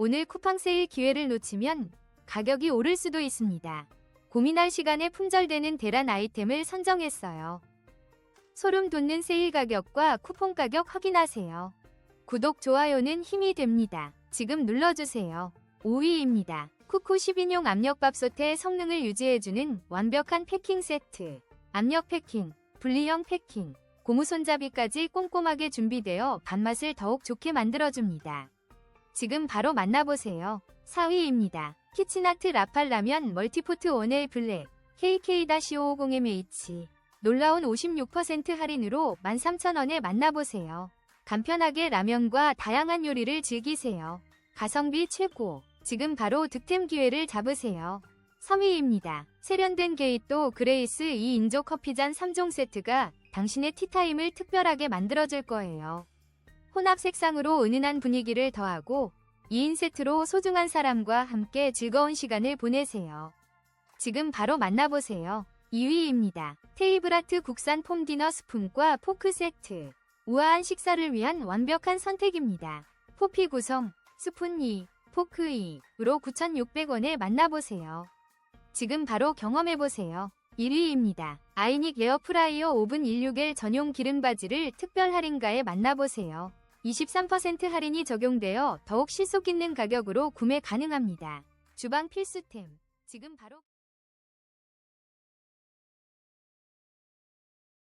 오늘 쿠팡 세일 기회를 놓치면 가격이 오를 수도 있습니다. 고민할 시간에 품절되는 대란 아이템을 선정했어요. 소름 돋는 세일 가격과 쿠폰 가격 확인하세요. 구독, 좋아요는 힘이 됩니다. 지금 눌러주세요. 5위입니다. 쿠쿠 10인용 압력밥솥의 성능을 유지해주는 완벽한 패킹 세트. 압력 패킹, 분리형 패킹, 고무 손잡이까지 꼼꼼하게 준비되어 밥맛을 더욱 좋게 만들어줍니다. 지금 바로 만나보세요. 4위입니다. 키친아트 라팔라면 멀티포트 원엘 블랙 KK-550mH 놀라운 56% 할인으로 13,000원에 만나보세요. 간편하게 라면과 다양한 요리를 즐기세요. 가성비 최고. 지금 바로 득템 기회를 잡으세요. 3위입니다. 세련된 게이또 그레이스 2인조 커피잔 3종 세트가 당신의 티타임을 특별하게 만들어줄 거예요. 혼합 색상으로 은은한 분위기를 더하고 2인 세트로 소중한 사람과 함께 즐거운 시간을 보내세요. 지금 바로 만나보세요. 2위입니다. 테이블아트 국산 폼 디너 스푼과 포크 세트. 우아한 식사를 위한 완벽한 선택입니다. 포피 구성, 스푼 2, 포크 2으로 9,600원에 만나보세요. 지금 바로 경험해보세요. 1위입니다. 아이닉 에어프라이어 오븐 16L 전용 기름바지를 특별 할인가에 만나보세요. 23% 할인이 적용되어 더욱 실속 있는 가격으로 구매 가능합니다. 주방 필수템. 지금 바로